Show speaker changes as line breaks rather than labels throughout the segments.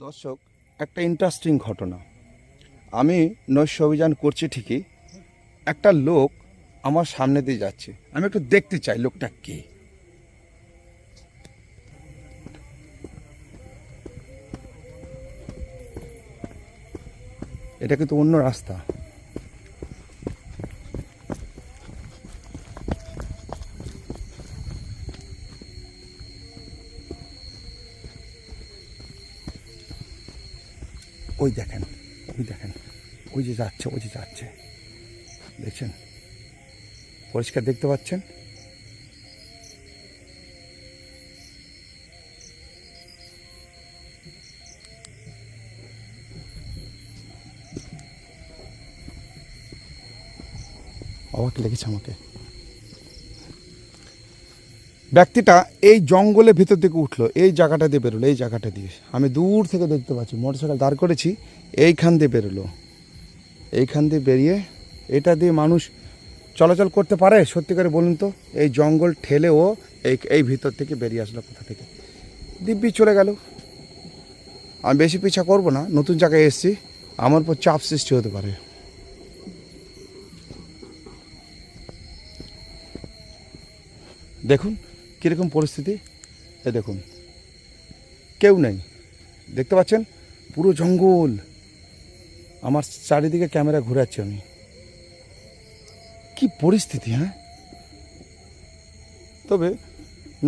দর্শক, একটা ইন্টারেস্টিং ঘটনা। আমি নৈশ অভিযান করছি ঠিকই, একটা লোক আমার সামনে দিয়ে যাচ্ছে। আমি একটু দেখতে চাই লোকটা কে। এটা কিন্তু অন্য রাস্তা। ওই দেখেন ওই দেখেন, ওই যে যাচ্ছে, ওই যে যাচ্ছে। দেখছেন? পরিষ্কার দেখতে পাচ্ছেন? অবাক লেগেছে আমাকে? ব্যক্তিটা এই জঙ্গলের ভিতর থেকে উঠল, এই জায়গাটা দিয়ে বেরোলো, এই জায়গাটা দিয়ে। আমি দূর থেকে দেখতে পাচ্ছি মোটরসাইকেল দাঁড় করেছি, এইখান দিয়ে বেরোলো। এইখান দিয়ে বেরিয়ে এটা দিয়ে মানুষ চলাচল করতে পারে? সত্যি করে বলুন তো, এই জঙ্গল ঠেলে ও এই এই ভিতর থেকে বেরিয়ে আসলো কোথা থেকে? দিব্যি চলে গেল। আমি বেশি পিছা করব না, নতুন জায়গায় এসেছি, আমার উপর চাপ সৃষ্টি হতে পারে। দেখুন কীরকম পরিস্থিতি? এ দেখুন, কেউ নেই। দেখতে পাচ্ছেন? পুরো জঙ্গল। আমার চারিদিকে ক্যামেরা ঘোরাচ্ছি আমি। কি পরিস্থিতি হ্যাঁ? তবে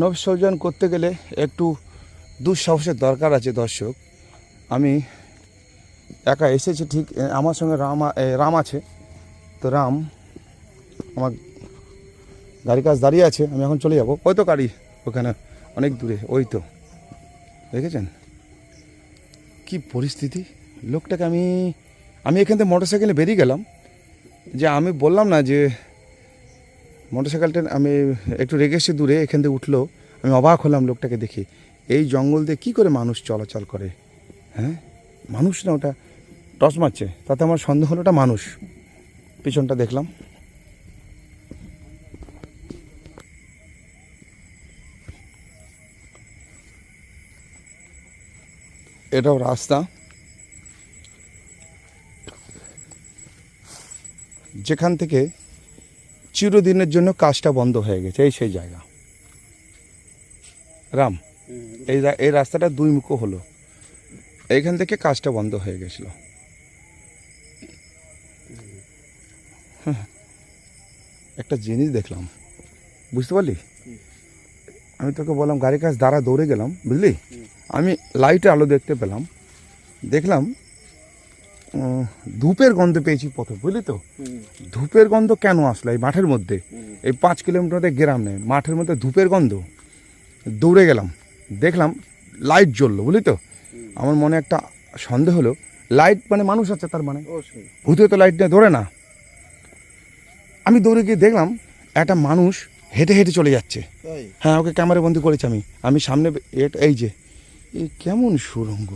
নবসর্জন করতে গেলে একটু দুঃসাহসের দরকার আছে দর্শক। আমি একা এসেছি ঠিক আমার সঙ্গে রাম রাম আছে। তো রাম আমার গাড়ি কাজ দাঁড়িয়ে আছে, আমি এখন চলে যাব। ওই তো গাড়ি ওখানে, অনেক দূরে, ওই তো। দেখেছেন? কি পরিস্থিতি? লোকটাকে আমি আমি এখান থেকে মোটর সাইকেলে বেরিয়ে গেলাম। যে আমি বললাম না যে মোটর সাইকেলটা আমি একটু রেগেছি দূরে এখান থেকে উঠল, আমি অবাক হলাম লোকটাকে দেখে। এই জঙ্গল দিয়ে কী করে মানুষ চলাচল করে? হ্যাঁ? মানুষ না ওটা, টস মারছে। তাতে আমার সন্দেহ হলো ওটা মানুষ। পিছনটা দেখলাম। এটাও রাস্তা। যেখান থেকে চিরদিনের জন্য কাজটা বন্ধ হয়ে গেছে, এই সেই জায়গা। রাম, এই এই রাস্তাটা দুই মুখো হলো। এইখান থেকে কাজটা বন্ধ হয়ে গেছিল। হ্যাঁ। একটা জিনিস দেখলাম। বুঝতে পারলি? আমি তোকে বললাম, গাড়ির কাজ দাঁড়া দৌড়ে গেলাম, বুঝলি? আমি লাইটে আলো দেখতে পেলাম। দেখলাম ধূপের গন্ধ পেয়েছি পথে বুঝলি তো? ধূপের গন্ধ কেন আসলো এই মাঠের মধ্যে? এই পাঁচ কিলোমিটার গ্রাম নেই মাঠের মধ্যে ধূপের গন্ধ। দৌড়ে গেলাম দেখলাম লাইট জ্বললো বুঝলি তো? আমার মনে একটা সন্দেহ হলো লাইট মানে মানুষ আছে তার মানে। ভূতে তো লাইট নিয়ে দৌড়ে না। আমি দৌড়ে গিয়ে দেখলাম একটা মানুষ হেঁটে হেঁটে চলে যাচ্ছে। হ্যাঁ ওকে ক্যামেরা বন্দি করেছি আমি। আমি সামনে এই যে এই কেমন সুরঙ্গ?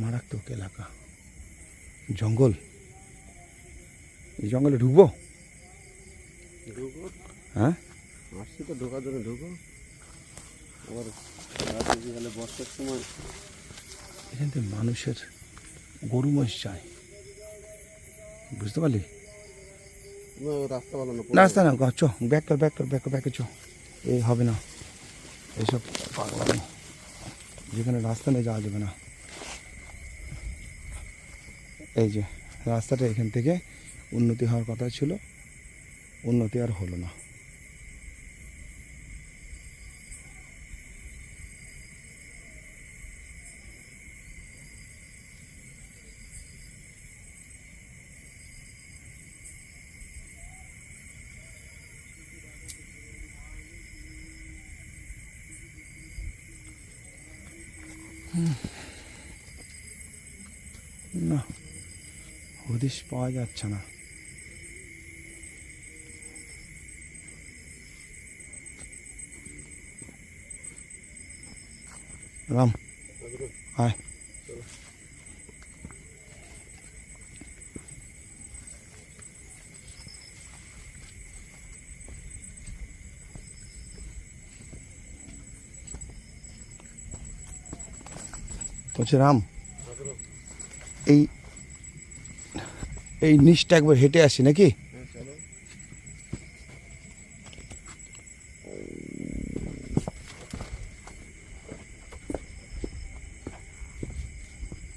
মারাত্মক এলাকা। জঙ্গল? এই জঙ্গলে ঢুকবো? হ্যাঁ?
আসছি তো ঢোকার জন্য ঢুকো আবার গেলে বর্ষার সময়।
এখান থেকে মানুষের গরু মহিষ যায় বুঝতে পারলি?
রাস্তা ভালো না
রাস্তা না চ ব্যাক কর ব্যাক কর ব্যাক কর ব্যাকে চ। এই হবে না। এইসব পাগলামি যেখানে রাস্তা নেই, যাওয়া যাবে না। এই যে, রাস্তাটা এখান থেকে উন্নতি হওয়ার কথা ছিল, উন্নতি আর হলো না। না হদিশ পাওয়া যাচ্ছে না। রাম আয়। বলছি, রাম, এই এই নিচটা একবার হেঁটে আসি নাকি?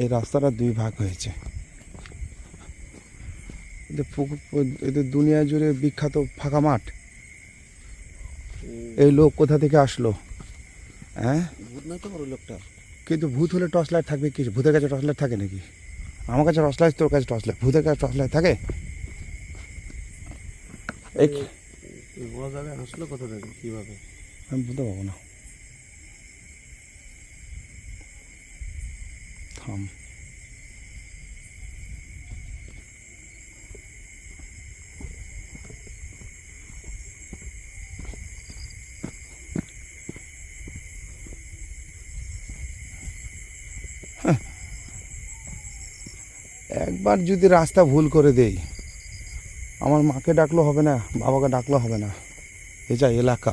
এই রাস্তাটা দুই ভাগ হয়েছে। এদের দুনিয়া জুড়ে বিখ্যাত ফাঁকা মাঠ, এই লোক কোথা থেকে আসলো? হ্যাঁ?
লোকটা?
কিন্তু ভূত হলে টর্চ লাইট থাকবে কি? ভূতের কাছে টর্চ লাইট থাকে নাকি? আমার কাছে টর্চ লাইট তোর কাছে টর্চ লাইট ভূতের কাছে টর্চ লাইট থাকে? এই
বড় জায়গায় আসলো কোথা থেকে কীভাবে?
আমি বুঝতে পারব না। থাম হ্যাঁ। একবার যদি রাস্তা ভুল করে দেই, আমার মাকে ডাকলেও হবে না, বাবাকে ডাকলেও হবে না। এ যা এলাকা।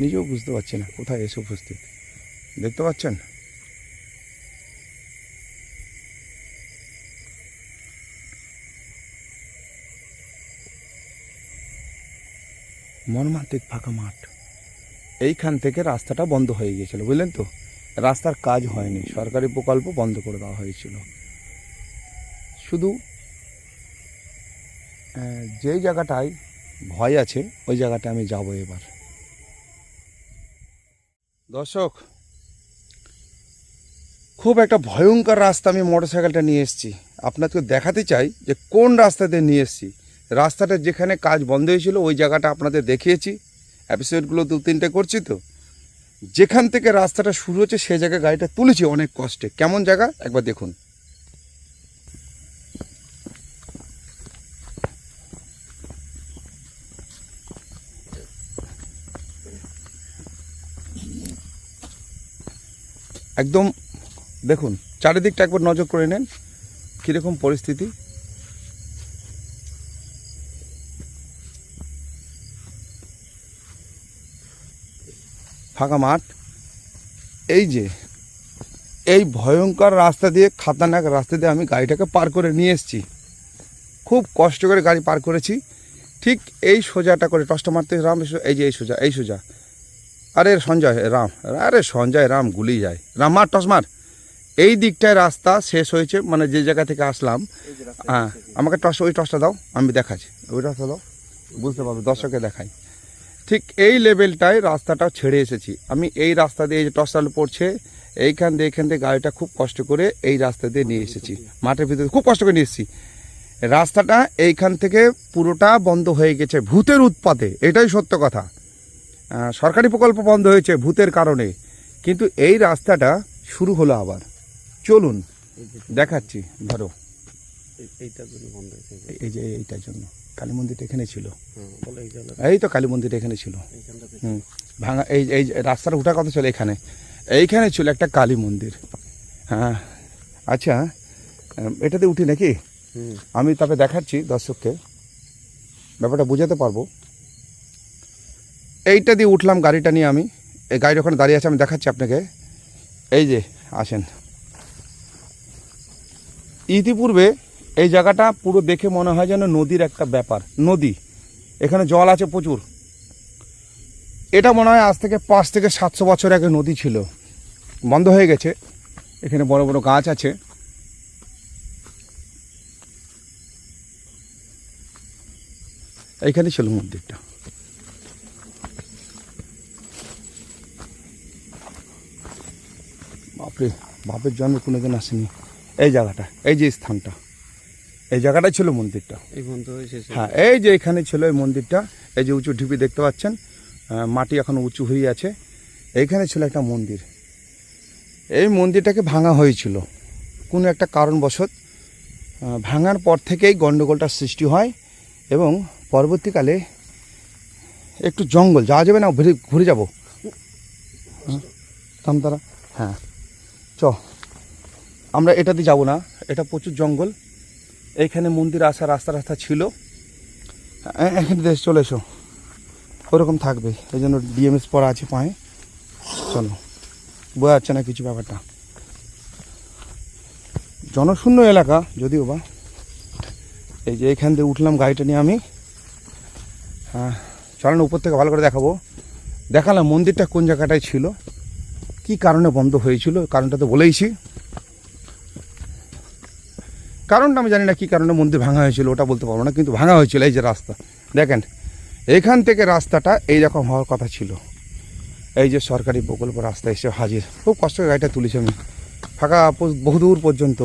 নিজেও বুঝতে পারছি না, কোথায় এসে উপস্থিত? দেখতে পাচ্ছেন? মর্মান্তিক ফাঁকা মাঠ। এইখান থেকে রাস্তাটা বন্ধ হয়ে গিয়েছিল, বুঝলেন তো? রাস্তার কাজ হয়নি, সরকারি প্রকল্প বন্ধ করে দেওয়া হয়েছিল। শুধু যেই জায়গাটায় ভয় আছে, ওই জায়গাটা আমি যাব এবার। দর্শক, খুব একটা ভয়ঙ্কর রাস্তা আমি মোটরসাইকেলটা নিয়ে এসেছি। আপনাকে দেখাতে চাই যে কোন রাস্তাতে নিয়ে এসেছি। রাস্তাটা যেখানে কাজ বন্ধ হয়েছিল, ওই জায়গাটা আপনাদের দেখিয়েছি। এপিসোডগুলো দু তিনটে করছি তো। যেখান থেকে রাস্তাটা শুরু হচ্ছে, সে জায়গায় গাড়িটা তুলেছি অনেক কষ্টে। কেমন জায়গা? একবার দেখুন। একদম, দেখুন, চারিদিকটা একবার নজর করে নেন, কীরকম পরিস্থিতি। ফাঁকা মাঠ। এই যে এই ভয়ঙ্কর রাস্তা দিয়ে খাতারনাক রাস্তা দিয়ে আমি গাড়িটাকে পার করে নিয়ে এসেছি। খুব কষ্ট করে গাড়ি পার করেছি। ঠিক এই সোজাটা করে টসটা মারতে রাম এই যে এই সোজা এই সোজা। আরে সঞ্জয় রাম আরে সঞ্জয় রাম গুলি যায়। রাম মার টস মার। এই দিকটায় রাস্তা শেষ হয়েছে মানে যে জায়গা থেকে আসলাম। হ্যাঁ আমাকে টস ওই টসটা দাও আমি দেখাচ্ছি। ওই টসটা দাও বুঝতে পারবে দর্শকে দেখাই। ঠিক এই লেভেলটায় রাস্তাটা ছেড়ে এসেছি। আমি এই রাস্তা দিয়ে যে টসটা পড়ছে, এইখান দিয়ে এইখান থেকে গাড়িটা খুব কষ্ট করে এই রাস্তা দিয়ে নিয়ে এসেছি। মাঠের ভিতরে খুব কষ্ট করে নিয়ে এসেছি। রাস্তাটা এইখান থেকে পুরোটা বন্ধ হয়ে গেছে ভূতের উৎপাতে, এটাই সত্য কথা। সরকারি প্রকল্প বন্ধ হয়েছে ভূতের কারণে। কিন্তু এই রাস্তাটা শুরু হলো আবার। চলুন, দেখাচ্ছি, ধরো।
এইটার জন্য বন্ধ হয়েছে এই যে।
এই- এই এইটার জন্য। কালী মন্দিরটা এখানে ছিল।
এই
তো কালী মন্দির এখানে ছিল। হুম ভাঙা এই এই রাস্তার উঠার কথা ছিল এখানে। এইখানে ছিল একটা কালী মন্দির। হ্যাঁ আচ্ছা এটাতে উঠি নাকি? আমি তবে দেখাচ্ছি দর্শককে। ব্যাপারটা বোঝাতে পারব। এইটা দিয়ে উঠলাম গাড়িটা নিয়ে আমি। এই গাড়ি ওখানে দাঁড়িয়ে আছে আমি দেখাচ্ছি আপনাকে। এই যে আসেন। ইতিপূর্বে এই জায়গাটা পুরো দেখে মনে হয় যেন নদীর একটা ব্যাপার, নদী। এখানে জল আছে প্রচুর। এটা মনে হয় আজ থেকে পাঁচ থেকে সাতশো বছর আগে নদী ছিল। বন্ধ হয়ে গেছে। এখানে বড় বড় গাছ আছে। এইখানে ছিল মন্দিরটা। বাপরে, বাপের জন্মে কোনোদিন আসেনি। এই জায়গাটা, এই যে স্থানটা। এই জায়গাটাই ছিল মন্দিরটা। হ্যাঁ এই যে এখানে ছিল এই মন্দিরটা এই যে উঁচু ঢিপি দেখতে পাচ্ছেন মাটি এখন উঁচু হয়ে আছে। এইখানে ছিল একটা মন্দির। এই মন্দিরটাকে ভাঙা হয়েছিল। কোনো একটা কারণবশত ভাঙার পর থেকেই গণ্ডগোলটা সৃষ্টি হয় এবং পরবর্তীকালে একটু জঙ্গল যাওয়া যাবে না ঘুরে ঘুরে যাব। তারা। হ্যাঁ চ। আমরা এটাতে যাব না এটা প্রচুর জঙ্গল। এইখানে মন্দির আসা রাস্তা রাস্তা ছিল। এখানে দেশ চলে এসো। ওরকম থাকবে। এই জন্য ডিএমএস পরা আছে পায়ে। চলো। বোঝা যাচ্ছে না কিছু ব্যাপারটা। জনশূন্য এলাকা যদিও বা। এই যে এখান থেকে উঠলাম গাড়িটা নিয়ে আমি। হ্যাঁ চলেন উপর থেকে ভালো করে দেখাবো। দেখালাম মন্দিরটা কোন জায়গাটায় ছিল। কি কারণে বন্ধ হয়েছিল, কারণটা তো বলেইছি। কারণটা আমি জানি না কি কারণে মন্দির ভাঙা হয়েছিল ওটা বলতে পারব না কিন্তু ভাঙা হয়েছিল এই যে রাস্তা। দেখেন এখান থেকে রাস্তাটা এই রকম হওয়ার কথা ছিল। এই যে সরকারি প্রকল্প রাস্তা এসে হাজির। খুব কষ্ট গাড়িটা তুলেছি আমি। ফাঁকা বহুদূর পর্যন্ত।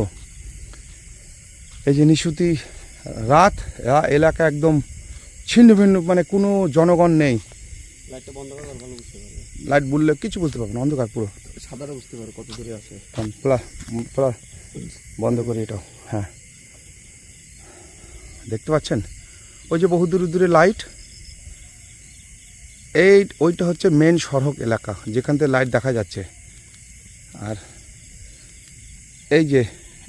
এই যে নিশুতি রাত এলাকা একদম ছিন্ন ভিন্ন মানে কোনো জনগণ নেই। লাইট বললে কিছু বুঝতে পারব না অন্ধকার পুরো।
সাদাটা বুঝতে পারবে কত দূরে আছে।
বন্ধ করি এটাও হ্যাঁ। দেখতে পাচ্ছেন? ওই যে বহু দূরে দূরে লাইট এই, ওইটা হচ্ছে মেন সড়ক এলাকা, যেখান থেকে লাইট দেখা যাচ্ছে। আর এই যে,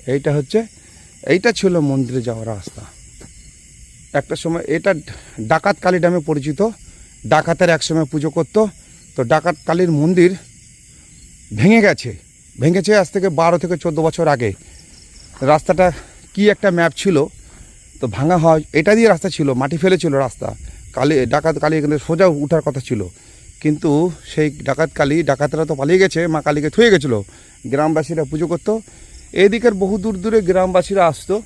এইটা হচ্ছে, এইটা ছিল মন্দিরে যাওয়ার রাস্তা। একটা সময় এটা ডাকাত কালী নামে পরিচিত। ডাকাতের এক সময় পুজো করতো। তো ডাকাত কালীর মন্দির ভেঙে গেছে। ভেঙেছে আজ থেকে বারো থেকে চোদ্দ বছর আগে। রাস্তাটা কি একটা ম্যাপ ছিল, তো ভাঙা হয় এটা দিয়ে রাস্তা ছিল, মাটি ফেলেছিল রাস্তা। কালি, ডাকাত কালী এখানে সোজা উঠার কথা ছিল। কিন্তু সেই ডাকাত কালী, ডাকাতরা তো পালিয়ে গেছে, মা কালীকে থুয়ে গেছিল। গ্রামবাসীরা পুজো করতো। এদিকের বহু দূর দূরে গ্রামবাসীরা আসতো।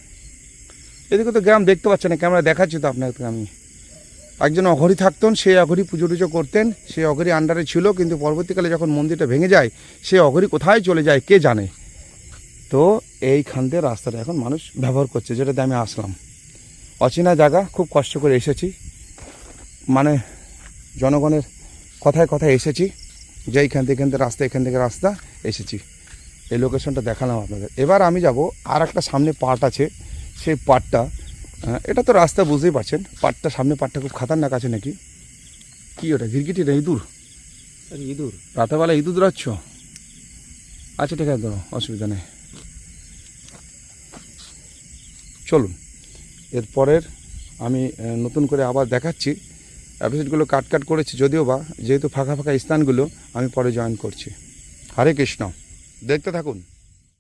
এদিকে তো গ্রাম দেখতে পাচ্ছে না, ক্যামেরা দেখাচ্ছি তো আপনাকে আমি। একজন অঘরি থাকতেন, সেই অঘরি পুজো টুজো করতেন, সেই অঘরি আন্ডারে ছিল, কিন্তু পরবর্তীকালে যখন মন্দিরটা ভেঙে যায় সেই অঘরি কোথায় চলে যায়, কে জানে? তো এইখান দিয়ে রাস্তাটা এখন মানুষ ব্যবহার করছে, যেটাতে আমি আসলাম। অচেনা জায়গা, খুব কষ্ট করে এসেছি। মানে জনগণের কথায় কথায় এসেছি, যে এইখান থেকে, এখান থেকে রাস্তা, এখান থেকে রাস্তা, এসেছি। এই লোকেশনটা দেখালাম আপনাদের। এবার আমি যাব আর একটা সামনে পার্ট আছে, সেই পার্টটা এটা তো রাস্তা বুঝতেই পারছেন। পাটটা সামনে পাটটা খুব খাতারনাক আছে নাকি? কি ওটা গিরগিটি না ইঁদুর?
ইঁদুর।
রাতেরবেলা ইঁদুর দৌড়াচ্ছ? আচ্ছা ঠিক আছে অসুবিধা নেই। চলুন এরপরের আমি নতুন করে আবার দেখাচ্ছি। এপিসোডগুলো কাট কাট করেছি যদিও বা যেহেতু ফাঁকা ফাঁকা স্থানগুলো আমি পরে জয়েন করছি। হরে কৃষ্ণ। দেখতে থাকুন।